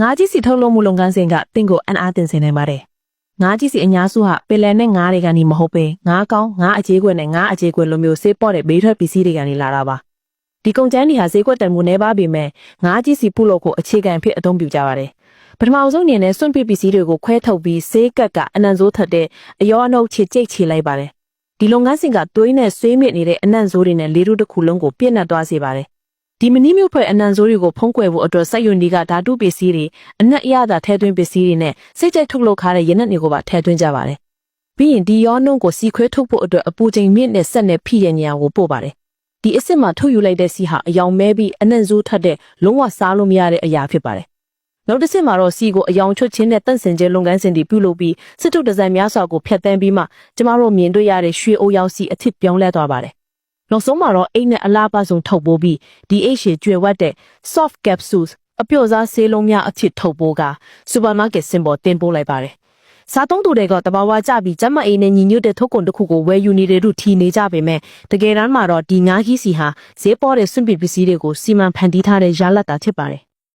ငါးကြီးစီထုတ်လုပ်မှုလုပ်ငန်းစဉ်ကတင့်ကိုအံ့အားသင့်စေနိုင်ပါတယ်ငါးကြီးစီအများစုဟာပင်လယ်နဲ့ငါးတွေကနေမဟုတ်ပဲငါးကောင်းငါးအကြေးခွက်နဲ့ငါးအကြေးခွက်လိုမျိုးစေးပေါ့တဲ့ဘေးထွက်ပစ္စည်းတွေကနေလာတာပါဒီကုန်ကျန်းတွေဟာဈေးကွက်တန်ဖိုးနှဲပါပေမဲ့ငါးကြီးစီပုလို့ကိုအခြေခံအဖြစ်အသုံးပြုကြပါတယ်ပထမအဆုံးအနေနဲ့စွန့်ပစ်ပစ္စည်းတွေကိုခွဲထုတ်ပြီးဆေးကတ်ကအနံ့ဆိုးထက်တဲ့အယောအနှုတ်ချစ်ကြိတ်ချလိုက်ပါတယ်ဒီလုပ်ငန်းစဉ်ကသွေးနဲ့ဆွေးမြစ်နေတဲ့အနံ့ဆိုးတွေနဲ့လေထုတစ်ခုလုံးကိုပြည့်နှက်သွားစေပါတယ် ဒီမနီမျိုးဖွဲ့အနံ့ဆိုးတွေကိုဖုံးကွယ်ဖို့အတွက်စိုက်ယူနီကဓာတုပစ္စည်းတွေအနက်အရသာထဲသွင်းပစ္စည်းတွေနဲ့စိတ်ကြိုက်ထုတ်လုပ်ထားတဲ့ရနက်တွေကိုပါထဲသွင်းကြပါတယ်ပြီးရင်ဒီရောနှုံးကိုစီခွဲထုတ်ဖို့အတွက်အပူချိန်မြင့်နဲ့ဆက်နဲ့ဖိရဲ့နေရာကိုပို့ပါတယ်ဒီအစ်စ်မှာထုတ်ယူလိုက်တဲ့စီဟာအယောင်မဲပြီးအနံ့ဆိုးထက်တဲ့လုံးဝစားလို့မရတဲ့အရာဖြစ်ပါတယ်နောက်တစ်ဆင့်မှာတော့စီကိုအယောင်ချွတ်ချင်းနဲ့တန့်စင်ကျဲလုပ်ငန်းစဉ်တွေပြုလုပ်ပြီးစစ်တုဒီဇိုင်းများစွာကိုဖျက်ဆီးပြီးမှကျမတို့မြင်တွေ့ရတဲ့ရွှေအိုရောက်စီအထစ်ပြောင်းလဲသွားပါတယ်။ နောက်ဆုံးမှာတော့အိတ်နဲ့အလားပါဆုံးထုတ်ပိုးပြီး DH ရေကျွဲဝတ်တဲ့ soft capsules အပျော့စားဆေးလုံးများအထစ်ထုတ်ပိုးက supermarket symbol တင်ပို့လိုက်ပါတယ်။စားသုံးသူတွေကတဘာဝကြပြီးကျမအိမ်နဲ့ညီညွတ်တဲ့ထုတ်ကုန်တစ်ခုကိုဝယ်ယူနေတဲ့သူထီနေကြပေမဲ့တကယ်တမ်းမှာတော့ဒီငါးကြီးစီဟာဈေးပေါ်တဲ့စွန့်ပစ်ပစ္စည်းတွေကိုစီမံဖန်တီးထားတဲ့ရလဒ်တာဖြစ်ပါတယ်